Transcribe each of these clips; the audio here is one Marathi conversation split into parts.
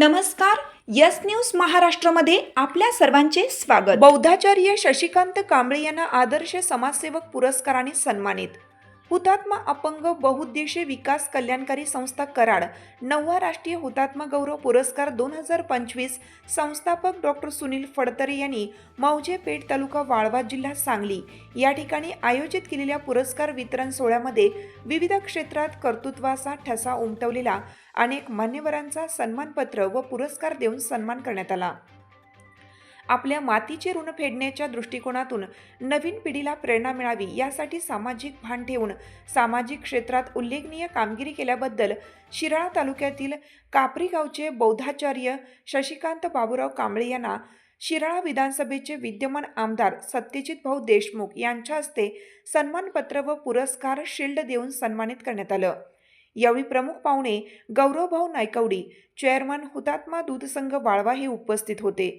नमस्कार यस न्यूज महाराष्ट्रमध्ये आपल्या सर्वांचे स्वागत. बौद्धाचार्य शशिकांत कांबळे यांना आदर्श समाजसेवक पुरस्काराने सन्मानित. हुतात्मा अपंग बहुउद्देशीय विकास कल्याणकारी संस्था कराड नववा राष्ट्रीय हुतात्मा गौरव पुरस्कार दोन हजार पंचवीस संस्थापक डॉक्टर सुनील फडतरे यांनी मौजे पेठ तालुका वाळवा जिल्हा सांगली या ठिकाणी आयोजित केलेल्या पुरस्कार वितरण सोहळ्यामध्ये विविध क्षेत्रात कर्तृत्वाचा ठसा उमटवलेला अनेक मान्यवरांचा सन्मानपत्र व पुरस्कार देऊन सन्मान करण्यात आला. आपल्या मातीचे ऋण फेडण्याच्या दृष्टिकोनातून नवीन पिढीला प्रेरणा मिळावी यासाठी सामाजिक भान ठेवून सामाजिक क्षेत्रात उल्लेखनीय कामगिरी केल्याबद्दल शिराळा तालुक्यातील कापरी गावचे बौद्धाचार्य शशिकांत बाबूराव कांबळे यांना शिराळा विधानसभेचे विद्यमान आमदार सत्यजित भाऊ देशमुख यांच्या हस्ते सन्मानपत्र व पुरस्कार शिल्ड देऊन सन्मानित करण्यात आलं. यावेळी प्रमुख पाहुणे गौरवभाऊ नायकवडी चेअरमन हुतात्मा दूध संघ वाळवा हे उपस्थित होते.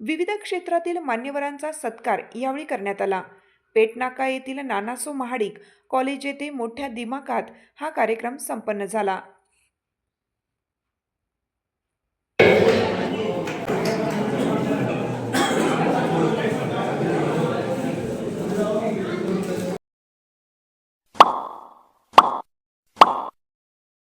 विविध क्षेत्रातील मान्यवरांचा सत्कार यावेळी करण्यात आला. पेटनाका येथील नानासो महाडिक कॉलेज येथे मोठ्या दिमाखात हा कार्यक्रम संपन्न झाला.